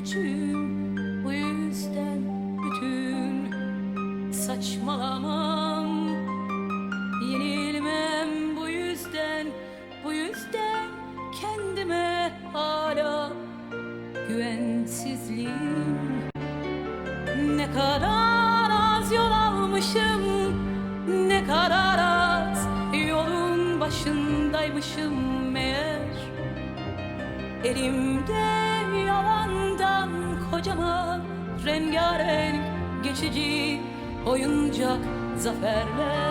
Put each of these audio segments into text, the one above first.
küçüğüm. Bu yüzden bütün saçmalamam. Yenilmem bu yüzden Bu yüzden kendime hala güvensizliğim. Ne kadar az yol almışım Ne kadar az yolun başındaymışım meğer. Elimde yalandan kocaman rengarenk geçici oyuncak zaferler.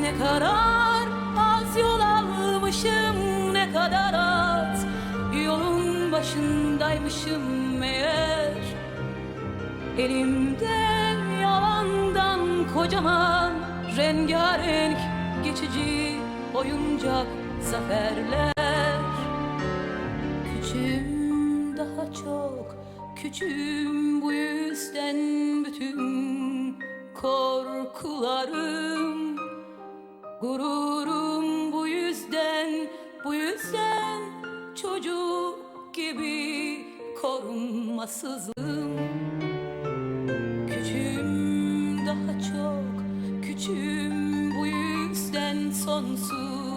Ne kadar az yol almışım ne kadar az yolun başındaymışım meğer. Elimde yalandan kocaman rengarenk geçici oyuncak zaferler küçüğüm bu yüzden bütün korkularım Gururum bu yüzden bu yüzden çocuk gibi korunmasızım. Küçüğüm daha çok küçüğüm bu yüzden sonsuz